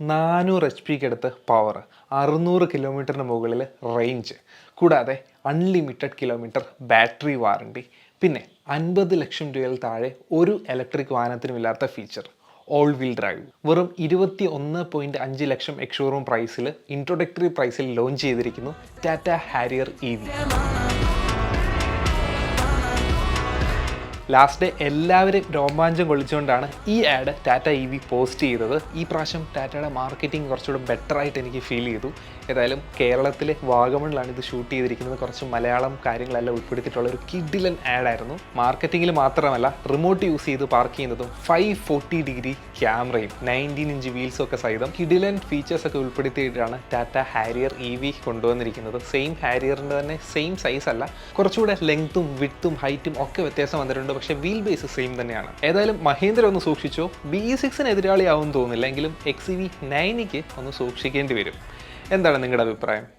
നാനൂറ് എച്ച് പിക്ക് അടുത്ത് പവർ അറുന്നൂറ് കിലോമീറ്ററിന് മുകളിൽ റേഞ്ച് കൂടാതെ അൺലിമിറ്റഡ് കിലോമീറ്റർ ബാറ്ററി വാറണ്ടി പിന്നെ അൻപത് ലക്ഷം രൂപയിൽ താഴെ ഒരു ഇലക്ട്രിക് വാഹനത്തിനും ഇല്ലാത്ത ഫീച്ചർ ഓൾ വീൽ ഡ്രൈവ് വെറും ഇരുപത്തി ഒന്ന് പോയിന്റ് അഞ്ച് ലക്ഷം എക്സ്ഷോറൂം പ്രൈസിൽ ഇൻട്രൊഡക്ടറി പ്രൈസിൽ ലോഞ്ച് ചെയ്തിരിക്കുന്നു Tata Harrier E V last day എല്ലാവരും രോമാഞ്ചം കൊള്ളിച്ചുകൊണ്ടാണ് ഈ ad Tata E V post ചെയ്തത്. ഈ പ്രാവശ്യം ടാറ്റയുടെ മാർക്കറ്റിംഗ് കുറച്ചുകൂടെ ബെറ്റർ ആയിട്ട് എനിക്ക് ഫീൽ ചെയ്തു. ഏതായാലും കേരളത്തിലെ വാഗമണിലാണ് ഇത് ഷൂട്ട് ചെയ്തിരിക്കുന്നത്. കുറച്ച് മലയാളം കാര്യങ്ങളെല്ലാം ഉൾപ്പെടുത്തിയിട്ടുള്ള ഒരു കിഡിലൻ ആഡായിരുന്നു മാർക്കറ്റിംഗിൽ മാത്രമല്ല റിമോട്ട് യൂസ് ചെയ്ത് പാർക്ക് ചെയ്യുന്നതും ഫൈവ് ഫോർട്ടി ഡിഗ്രി ക്യാമറയും നയന്റീൻ ഇഞ്ച് വീൽസും ഒക്കെ സഹിതം കിഡിലൻ ഫീച്ചേഴ്സ് ഒക്കെ ഉൾപ്പെടുത്തിയിട്ടാണ് ടാറ്റ ഹാരിയർ ഇ വി കൊണ്ടുവന്നിരിക്കുന്നത്. സെയിം ഹാരിയറിന്റെ തന്നെ സെയിം സൈസ് അല്ല. കുറച്ചുകൂടെ ലെങ്ത്തും വിട്ടും ഹൈറ്റും ഒക്കെ വ്യത്യാസം വന്നിട്ടുണ്ട്. പക്ഷേ വീൽ ബേസ് സെയിം തന്നെയാണ്. ഏതായാലും മഹീന്ദ്ര ഒന്ന് സൂക്ഷിച്ചോ. ബി സിക്സിന് എതിരാളിയാവും തോന്നില്ല എങ്കിലും എക്സ് വി നയനിക്ക് ഒന്ന് സൂക്ഷിക്കേണ്ടി വരും. എന്താണ് നിങ്ങളുടെ അഭിപ്രായം?